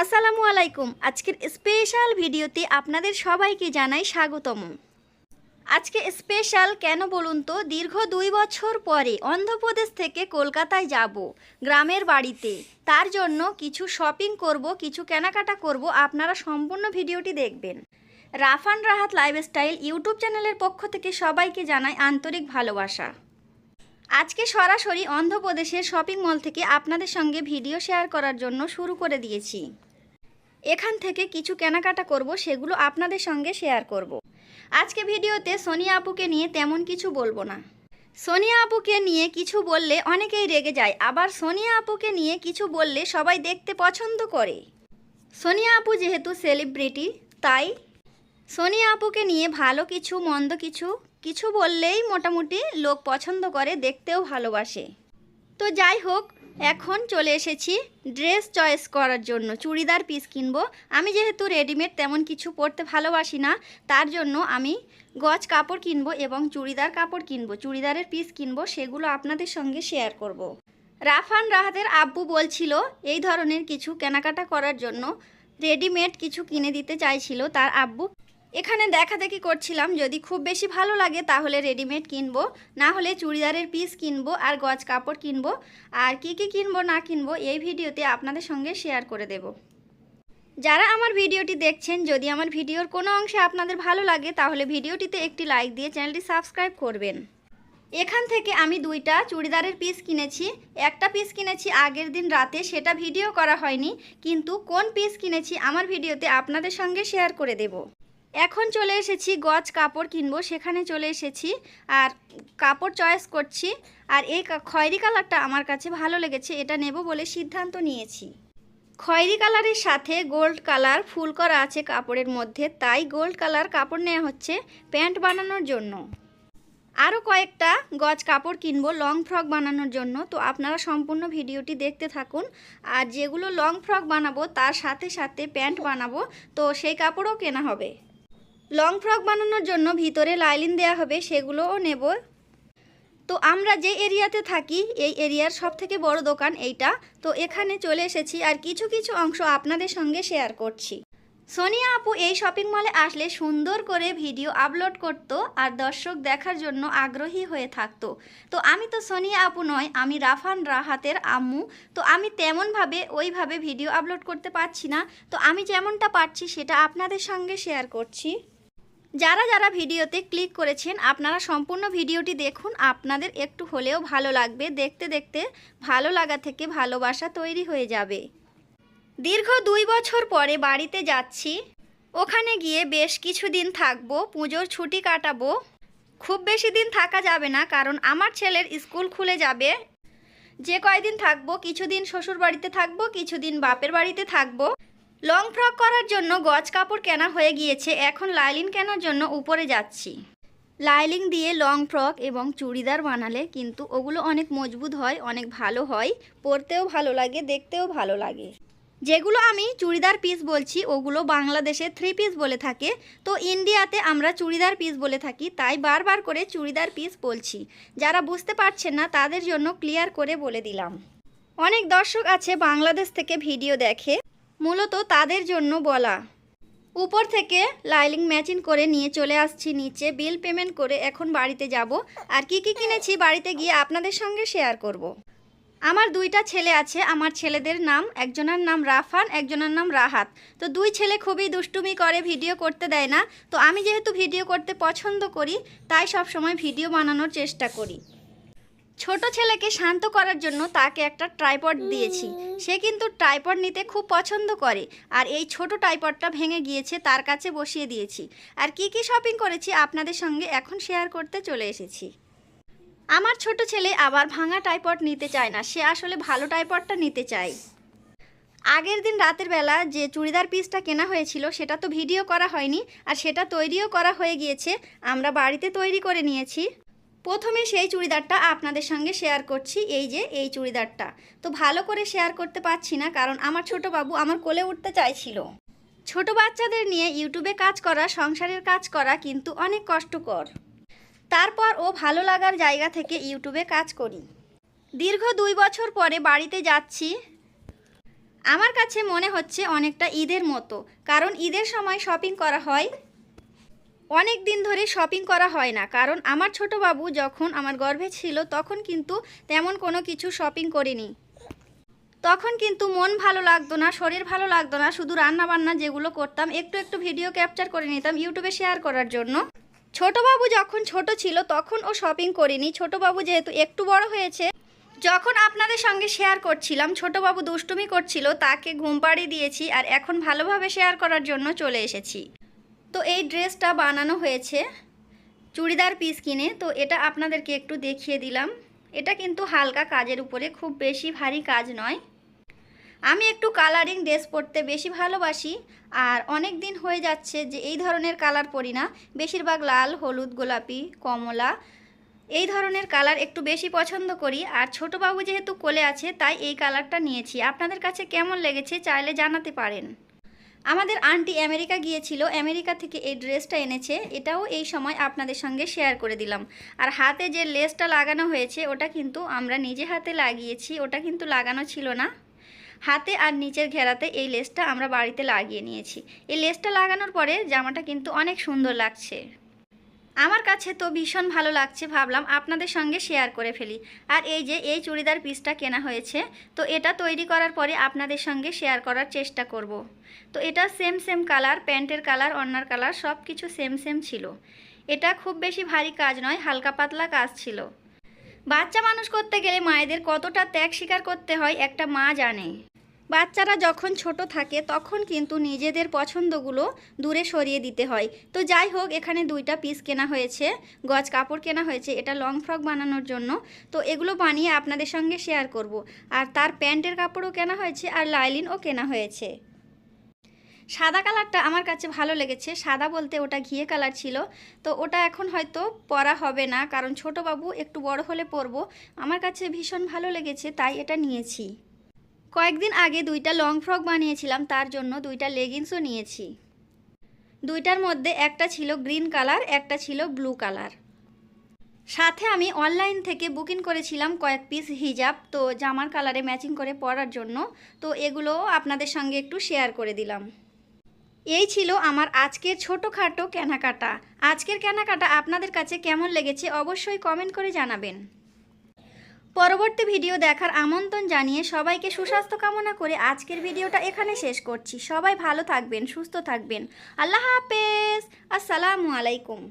আসসালামু আলাইকুম। আজকের স্পেশাল ভিডিওতে আপনাদের সবাইকে জানাই স্বাগতম। আজকে স্পেশাল কেন বলুন তো? দীর্ঘ দুই বছর পরে অন্ধ্রপ্রদেশ থেকে কলকাতায় যাব গ্রামের বাড়িতে। তার জন্য কিছু শপিং করব, কিছু কেনাকাটা করব। আপনারা সম্পূর্ণ ভিডিওটি দেখবেন। রাফান রাহাত লাইফস্টাইল ইউটিউব চ্যানেলের পক্ষ থেকে সবাইকে জানাই আন্তরিক ভালোবাসা। আজকে সরাসরি অন্ধ্রপ্রদেশের শপিং মল থেকে আপনাদের সঙ্গে ভিডিও শেয়ার করার জন্য শুরু করে দিয়েছি। এখান থেকে কিছু কেনাকাটা করব, সেগুলো আপনাদের সঙ্গে শেয়ার করব। আজকে ভিডিওতে সোনিয়া আপুকে নিয়ে তেমন কিছু বলব না। সোনিয়া আপুকে নিয়ে কিছু বললে অনেকেই রেগে যায়, আবার সোনিয়া আপুকে নিয়ে কিছু বললে সবাই দেখতে পছন্দ করে। সোনিয়া আপু যেহেতু সেলিব্রিটি তাই সোনিয়া আপুকে নিয়ে ভালো কিছু, মন্দ কিছু কিছু বললেই মোটামুটি লোক পছন্দ করে দেখতেও ভালোবাসে। তো যাই হোক, এখন চলে এসেছি ড্রেস চয়েস করার জন্য। চুড়িদার পিস কিনবো। আমি যেহেতু রেডিমেড তেমন কিছু পরতে ভালোবাসি না, তার জন্য আমি গজ কাপড় কিনবো এবং চুড়িদার কাপড় কিনবো। চুড়িদারের পিস কিনবো, সেগুলো আপনাদের সঙ্গে শেয়ার করব। রাফান রাহাতের আব্বু বলছিল, এই ধরনের কিছু কেনাকাটা করার জন্য রেডিমেড কিছু কিনে দিতে চাইছিল। তার আব্বু এখানে দেখা দেখি করছিলাম, যদি খুব বেশি ভালো লাগে তাহলে রেডিমেড কিনবো, না হলে চুড়িদারের পিস কিনবো আর গজ কাপড় কিনবো, আর কি কি কিনবো, না কিনবো, এই ভিডিওতে আপনাদের সঙ্গে শেয়ার করে দেব। যারা আমার ভিডিওটি দেখছেন, যদি আমার ভিডিওর কোনো অংশে আপনাদের ভালো লাগে, তাহলে ভিডিওটিতে একটি লাইক দিয়ে চ্যানেলটি সাবস্ক্রাইব করবেন। এখান থেকে আমি দুইটা চুড়িদারের পিস কিনেছি, একটা পিস কিনেছি আগের দিন রাতে, সেটা ভিডিও করা হয়নি, কিন্তু কোন পিস কিনেছি আমার ভিডিওতে আপনাদের সঙ্গে শেয়ার করে দেব। এখন চলে এসেছি, গজ কাপড় কিনবো, সেখানে চলে এসেছি আর কাপড় চয়েস করছি আর এই খয়েরি কালারটা আমার কাছে ভালো লেগেছে, এটা নেব বলে সিদ্ধান্ত নিয়েছি। খয়েরি কালারের সাথে গোল্ড কালার ফুল করা আছে কাপড়ের মধ্যে, তাই গোল্ড কালার কাপড় নেওয়া হচ্ছে প্যান্ট বানানোর জন্য। আরও কয়েকটা গজ কাপড় কিনবো লং ফ্রক বানানোর জন্য, তো আপনারা সম্পূর্ণ ভিডিওটি দেখতে থাকুন। আর যেগুলো লং ফ্রক বানাবো, তার সাথে সাথে প্যান্ট বানাবো, তো সেই কাপড়ও কেনা হবে। লং ফ্রক বানানোর জন্য ভিতরে লাইলিন দেওয়া হবে, সেগুলোও নেব। তো আমরা যে এরিয়াতে থাকি, এই এরিয়ার সব থেকে বড় দোকান এইটা। তো এখানে চলে এসেছি আর কিছু কিছু অংশ আপনাদের সঙ্গে শেয়ার করছি। সোনিয়া আপু এই শপিং মলে আসলে সুন্দর করে ভিডিও আপলোড করত আর দর্শক দেখার জন্য আগ্রহী হয়ে থাকতো। তো আমি তো সোনিয়া আপু নয়, আমি রাফান রাহাতের আম্মু। তো আমি তেমনভাবে ওইভাবে ভিডিও আপলোড করতে পারছি না। তো আমি যেমনটা পারছি সেটা আপনাদের সঙ্গে শেয়ার করছি। যারা যারা ভিডিওতে ক্লিক করেছেন, আপনারা সম্পূর্ণ ভিডিওটি দেখুন। আপনাদের একটু হলেও ভালো লাগবে। দেখতে দেখতে ভালো লাগা থেকে ভালোবাসা তৈরি হয়ে যাবে। দীর্ঘ দুই বছর পরে বাড়িতে যাচ্ছি। ওখানে গিয়ে বেশ কিছুদিন থাকব, পুজোর ছুটি কাটাবো। খুব বেশি দিন থাকা যাবে না, কারণ আমার ছেলের স্কুল খুলে যাবে। যে কয়দিন থাকব, কিছুদিন শ্বশুর বাড়িতে থাকব, কিছুদিন বাপের বাড়িতে থাকব। লং ফ্রক করার জন্য গজ কাপড় কেনা হয়ে গিয়েছে। এখন লাইলিন কেনার জন্য উপরে যাচ্ছি। লাইলিং দিয়ে লং ফ্রক এবং চুড়িদার বানালে কিন্তু ওগুলো অনেক মজবুত হয়, অনেক ভালো হয়, পরতেও ভালো লাগে, দেখতেও ভালো লাগে। যেগুলো আমি চুড়িদার পিস বলছি, ওগুলো বাংলাদেশে থ্রি পিস বলে থাকে। তো ইন্ডিয়াতে আমরা চুড়িদার পিস বলে থাকি, তাই বারবার করে চুড়িদার পিস বলছি। যারা বুঝতে পারছেন না, তাদের জন্য ক্লিয়ার করে বলে দিলাম। অনেক দর্শক আছে বাংলাদেশ থেকে ভিডিও দেখে। মূলত তাদের জন্য বলা। উপর থেকে লাইলিং ম্যাচিং করে নিয়ে চলে আসছি নিচে, বিল পেমেন্ট করে এখন বাড়িতে যাব। আর কি কি কিনেছি বাড়িতে গিয়ে আপনাদের সঙ্গে শেয়ার করব। আমার দুইটা ছেলে আছে, আমার ছেলেদের নাম, একজনের নাম রাফান, একজনের নাম রাহাত। তো দুই ছেলে খুবই দুষ্টুমি করে, ভিডিও করতে দেয় না। তো আমি যেহেতু ভিডিও করতে পছন্দ করি, তাই সব সময় ভিডিও বানানোর চেষ্টা করি। ছোট ছেলেকে শান্ত করার জন্য তাকে একটা ট্রাইপড দিয়েছি। সে কিন্তু ট্রাইপড নিতে খুব পছন্দ করে আর এই ছোট ট্রাইপডটা ভেঙে গিয়েছে, তার কাছে বসিয়ে দিয়েছি। আর কি কি শপিং করেছি আপনাদের সঙ্গে এখন শেয়ার করতে চলে এসেছি। আমার ছোট ছেলে আবার ভাঙা টাইপড নিতে চায় না, সে আসলে ভালো টাইপডটা নিতে চায়। আগের দিন রাতের বেলা যে চুড়িদার পিসটা কেনা হয়েছিল, সেটা তো ভিডিও করা হয়নি আর সেটা তৈরিও করা হয়ে গিয়েছে। আমরা বাড়িতে তৈরি করে নিয়েছি। প্রথমে সেই চুড়িদারটা আপনাদের সঙ্গে শেয়ার করছি, এই যে, এই চুড়িদারটা। তো ভালো করে শেয়ার করতে পারছি না, কারণ আমার ছোট বাবু আমার কোলে উঠতে চাইছিল। ছোট বাচ্চাদের নিয়ে ইউটিউবে কাজ করা, সংসারের কাজ করা কিন্তু অনেক কষ্টকর। তারপর ও ভালো লাগার জায়গা থেকে ইউটিউবে কাজ করি। দীর্ঘ দুই বছর পরে বাড়িতে যাচ্ছি। আমার কাছে মনে হচ্ছে অনেকটা ঈদের মতো, কারণ ঈদের সময় শপিং করা হয়। অনেক দিন ধরে শপিং করা হয় না। কারণ আমার ছোট বাবু যখন আমার গর্ভে ছিল, তখন কিন্তু তেমন কোনো কিছু শপিং করিনি। তখন কিন্তু মন ভালো লাগতো না, শরীর ভালো লাগতো না, শুধু রান্না বান্না যেগুলো করতাম, একটু একটু ভিডিও ক্যাপচার করে নিতাম ইউটিউবে শেয়ার করার জন্য। ছোট বাবু যখন ছোট ছিল, তখন ও শপিং করিনি। ছোট বাবু যেহেতু একটু বড় হয়েছে, যখন আপনাদের সঙ্গে শেয়ার করছিলাম, ছোট বাবু দুষ্টুমি করছিল, তাকে ঘুম পাড়িয়ে দিয়েছি আর এখন ভালোভাবে শেয়ার করার জন্য চলে এসেছি। তো এই ড্রেসটা বানানো হয়েছে চুড়িদার পিস কিনে। তো এটা আপনাদেরকে একটু দেখিয়ে দিলাম। এটা কিন্তু হালকা কাজের উপরে, খুব বেশি ভারী কাজ নয়। আমি একটু কালারিং ড্রেস পরতে বেশি ভালোবাসি, আর অনেক দিন হয়ে যাচ্ছে যে এই ধরনের কালার পরি না। বেশিরভাগ লাল, হলুদ, গোলাপি, কমলা, এই ধরনের কালার একটু বেশি পছন্দ করি। আর ছোট বাবু যেহেতু কোলে আছে, তাই এই কালারটা নিয়েছি। আপনাদের কাছে কেমন লেগেছে চাইলে জানাতে পারেন। আমাদের আন্টি আমেরিকা গিয়েছিল, আমেরিকা থেকে এই ড্রেসটা এনেছে, এটাও এই সময় আপনাদের সঙ্গে শেয়ার করে দিলাম। আর হাতে যে লেসটা লাগানো হয়েছে, ওটা কিন্তু আমরা নিজে হাতে লাগিয়েছি, ওটা কিন্তু লাগানো ছিল না। হাতে আর নিচের ঘেরাতে এই লেসটা আমরা বাড়িতে লাগিয়ে নিয়েছি। এই লেসটা লাগানোর পরে জামাটা কিন্তু অনেক সুন্দর লাগছে। আমার কাছে তো ভীষণ ভালো লাগছে, ভাবলাম আপনাদের সঙ্গে শেয়ার করে ফেলি। আর এই যে, এই চুড়িদার পিসটা কেনা হয়েছে, তো এটা তৈরি করার পরে আপনাদের সঙ্গে শেয়ার করার চেষ্টা করব। তো এটা সেম সেম কালার প্যান্টের কালার অন্যার কালার সব কিছু সেম সেম ছিল। এটা খুব বেশি ভারী কাজ নয়, হালকা পাতলা কাজ ছিল। বাচ্চা মানুষ করতে গেলে মায়েদের কতটা ত্যাগ স্বীকার করতে হয়, একটা মা জানে। বাচ্চারা যখন ছোট থাকে, তখন কিন্তু নিজেদের পছন্দগুলো দূরে সরিয়ে দিতে হয়। তো যাই হোক, এখানে দুইটা পিস কেনা হয়েছে, গজ কাপড় কেনা হয়েছে, এটা লং ফ্রক বানানোর জন্য। তো এগুলো বানিয়ে আপনাদের সঙ্গে শেয়ার করব। আর তার প্যান্টের কাপড়ও কেনা হয়েছে আর লাইলিনও কেনা হয়েছে। সাদা কালারটা আমার কাছে ভালো লেগেছে। সাদা বলতে ওটা ঘিয়ে কালার ছিল। তো ওটা এখন হয়তো পরা হবে না, কারণ ছোট বাবু একটু বড় হলে পরবো। আমার কাছে ভীষণ ভালো লেগেছে, তাই এটা নিয়েছি। কয়েকদিন আগে দুইটা লং ফ্রক বানিয়েছিলাম, তার জন্য দুইটা লেগিংসও নিয়েছি। দুইটার মধ্যে একটা ছিল গ্রিন কালার, একটা ছিল ব্লু কালার। সাথে আমি অনলাইন থেকে বুকিং করেছিলাম কয়েক পিস হিজাব, তো জামার কালারে ম্যাচিং করে পরার জন্য, তো এগুলো আপনাদের সঙ্গে একটু শেয়ার করে দিলাম। এই ছিল আমার আজকের ছোটোখাটো কেনাকাটা। আজকের কেনাকাটা আপনাদের কাছে কেমন লেগেছে অবশ্যই কমেন্ট করে জানাবেন। পরবর্তী ভিডিও দেখার আমন্ত্রণ জানিয়ে সবাইকে সুস্বাস্থ্য কামনা করে আজকের ভিডিওটা এখানে শেষ করছি। সবাই ভালো থাকবেন, সুস্থ থাকবেন। আল্লাহ হাফেজ। আসসালামু আলাইকুম।